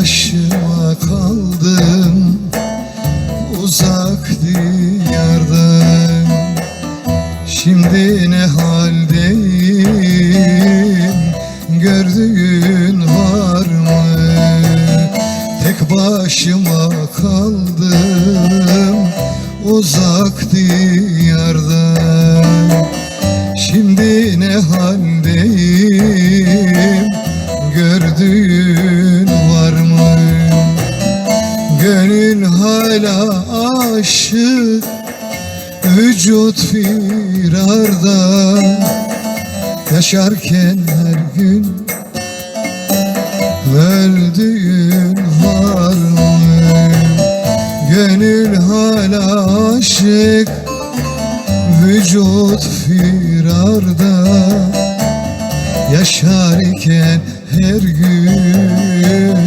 başıma kaldım. Uzak diyardan. Şimdi ne haldeyim? Gördüğün var mı? Tek başıma kaldım. Uzak diyardan. Şimdi ne haldeyim? Vücut firarda Yaşarken her gün Öldüğün var mı? Gönül hala aşık Vücut firarda Yaşarken her gün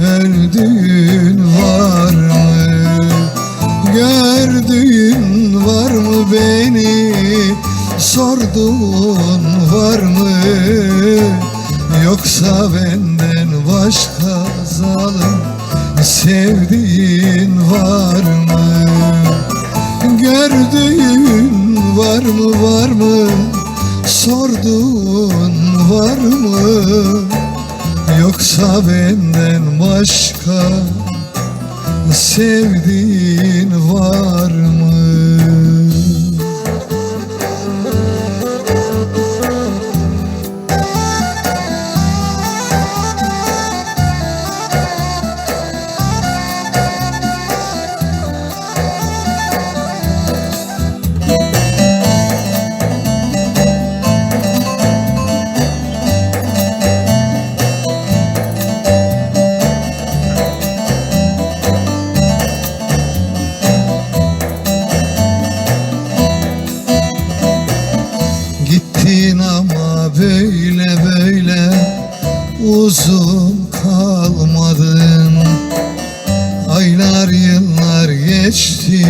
Öldüğün var Sorduğun var mı? Yoksa benden başka zalim Sevdiğin var mı? Gördüğün var mı var mı? Sorduğun var mı? Yoksa benden başka sevdiğin var mı? Aylar yıllar geçti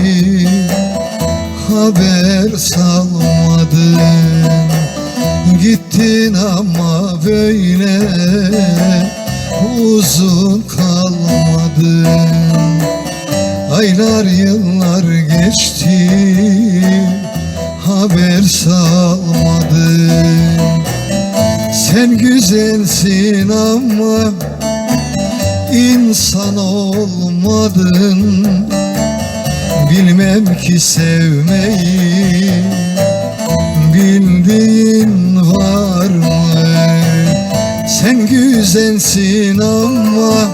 haber salmadın Gittin ama böyle uzun kalmadın Aylar yıllar geçti haber salmadın Sen güzelsin ama insan olmadın. Bilmem ki sevmeyi. Bildiğin var mı? Sen güzelsin ama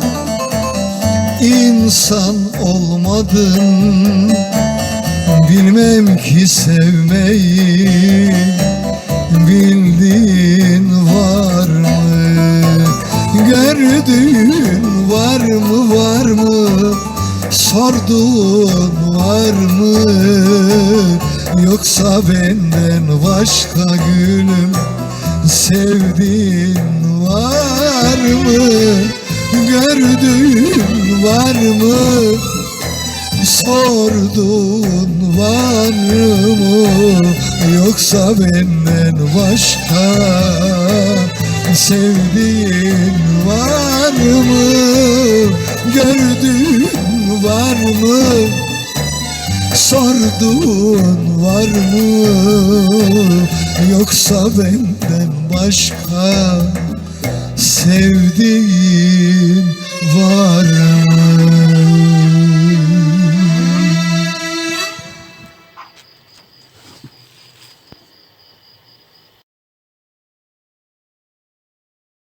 insan olmadın. Bilmem ki sevmeyi Sorduğun var mı? Yoksa benden başka gülüm sevdiğin var mı? Gördüğün var mı? Sordun var mı yoksa benden başka sevdiğin var mı gördüğün var mı? Sorduğun var mı? Yoksa benden başka sevdiğin var mı?